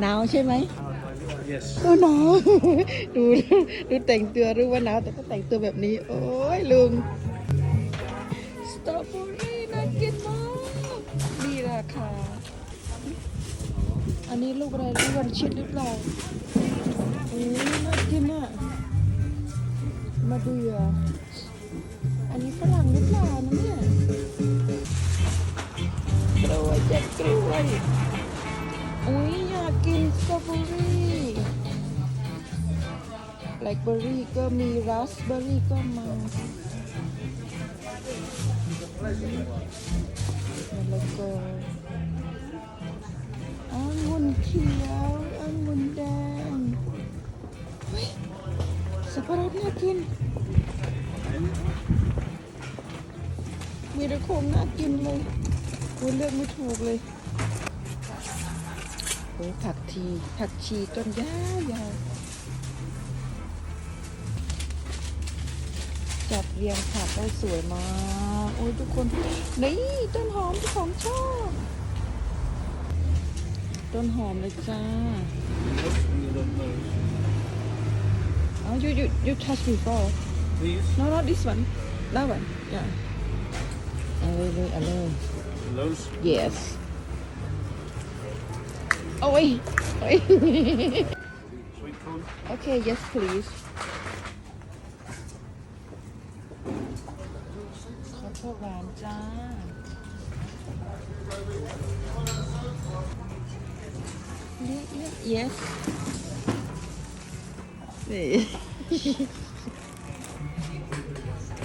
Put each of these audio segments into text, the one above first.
หนาวใช่ไหม Yes. ก็หนาว ดูดูแต่งตัวรู้ว่าหนาวแต่ก็แต่งตัวแบบนี้ โอ้ยลุงสตรอเบอรี่น่ากินมากดีราคา อันนี้ลูกอะไรลูกวันชิดหรือเปล่าโอ้ยน่ากินอะ มาดูอะอันนี้ฝรั่งหรือเปล่านะเนี่ยกล้วยเจ็ดกล้ว ตรอเบอรี่แบล็คเบอร์รี่ก็มีราสเบอร์รี่ก็มาแล้วก็องุ่นเขียวองุ่นแดงเฮ้ยสับปะรดน่ากิน มีแต่ของน่ากินเลยโอ้ยเลือกไม่ถูกเลย โอ้ยผักทีผักชีต้นยาวยาวจัดเรียงผักได้สวยมากโอ้ยทุกคน นี่ ต้นหอมที่ของชอบ ต้นหอมเลยจ้าอ๋อ you you you touch before These? no not this one that one yeah เอาเลยเลยเอาเลย Those? Yes. Oh wait, wait. Sweet corn? okay, yes, please. ข้าวโพดหวานจ้า Yeah, yeah, yes. นี่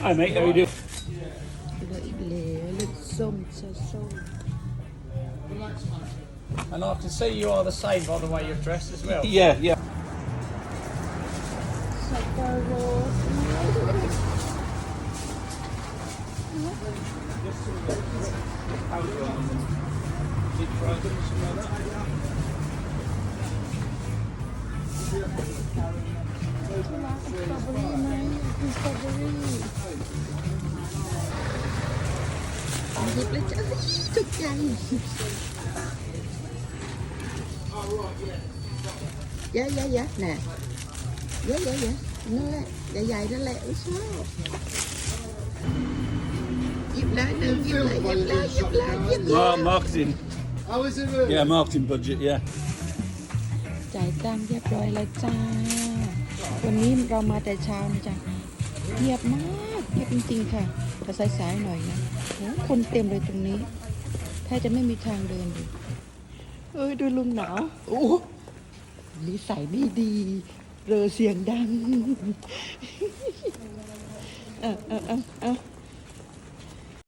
Hi mate, how you doing? เหลืออีกเหลวเลือดส้มชาส้ม And I can see you are the same by the way you're dressed as well. Yeah, yeah. สับ เบอรี่ไหมคือสตรอเบอรี่หยิบเลยจ้ะเฮ้ยถูกใจเยอะเยอะเยอะน่ะเยอะเยอะเยอะนั่นแหละใหญ่ๆนั่นแหละอุ๊ยชอบหยิบเลยหนึ่งหยิบเลยหยิบเลยหยิบเลยหยิบเลย Mar- marketing. How is it really? Yeah, marketing budget, yeah. จ่ายตังค์เรียบร้อยแล้วจ้า วันนี้เรามาแต่เช้านะจ๊ะเงียบมากเงียบจริงๆค่ะแต่สายๆหน่อยนะโอ้คนเต็มเลยตรงนี้ แทบจะไม่มีทางเดินเลย เอ้ยดูลุงหนาวโอ้นิสัยไม่ดีเรอเสียงดัง เออเออเออเออ